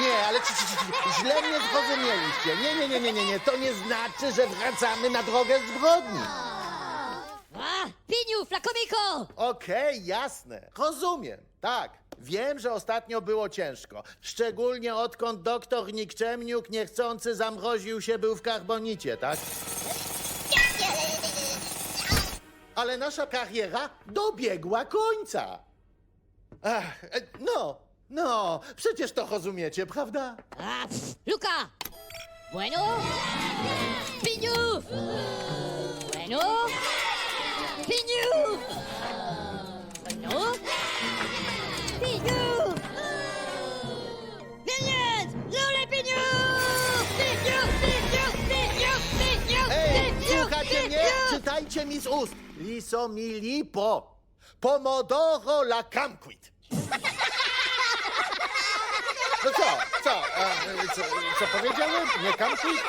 Nie, ale ci, ci, ci, źle mnie zrozumieliście. Nie, nie, nie, nie, nie, nie. To nie znaczy, że wracamy na drogę zbrodni. A, Piniu, flakomiko! Okej, jasne. Rozumiem. Tak. Wiem, że ostatnio było ciężko. Szczególnie odkąd doktor Nikczemniuk niechcący zamroził się był w karbonicie, tak? Ale nasza kariera dobiegła końca. Ach, e, no, no, przecież to rozumiecie, prawda? A, pff, Luka! Bueno? Piniu! Bueno? Piniu! Bueno? Piniu! Minions! Lule Piniu! Piniu! Piniu! Piniu! Piniu! Ej, Piniu! słuchacie mnie? Piniu! Czytajcie mi z ust. Liso mi lipo. Pomodoro la camquit. No co, co, a, co, co powiedziałem? Nie camquit?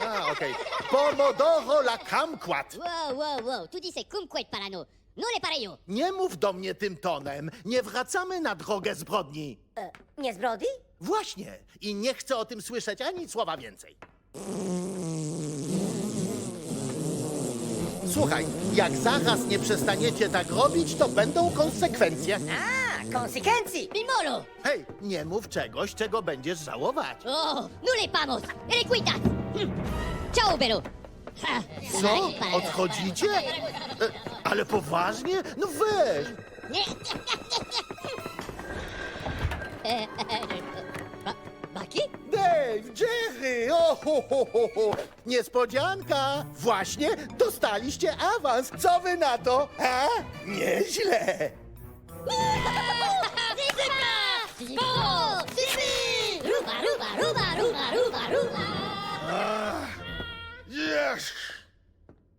A, okej. Pomodoro la camquat. Wow, wow, wow, tu dices kumquet parano. No le parejo. Nie mów do mnie tym tonem. Nie wracamy na drogę zbrodni. Nie zbrodni? Właśnie. I nie chcę o tym słyszeć ani słowa więcej. Słuchaj, jak zaraz nie przestaniecie tak robić, to będą konsekwencje. A, konsekwencji! Mimolo! Hej, nie mów czegoś, czego będziesz żałować. Oh, no le pamos. Requitas. Hm. Ciao, Bero. Ha, Co? para- Odchodzicie? E, ale poważnie? No weź. Nie. E, e, e, Ba- Baki? Dave, Jerry, o, ho, ho, ho, ho. Niespodzianka! Właśnie dostaliście awans. Co wy na to? A? Nieźle. Ah, yes!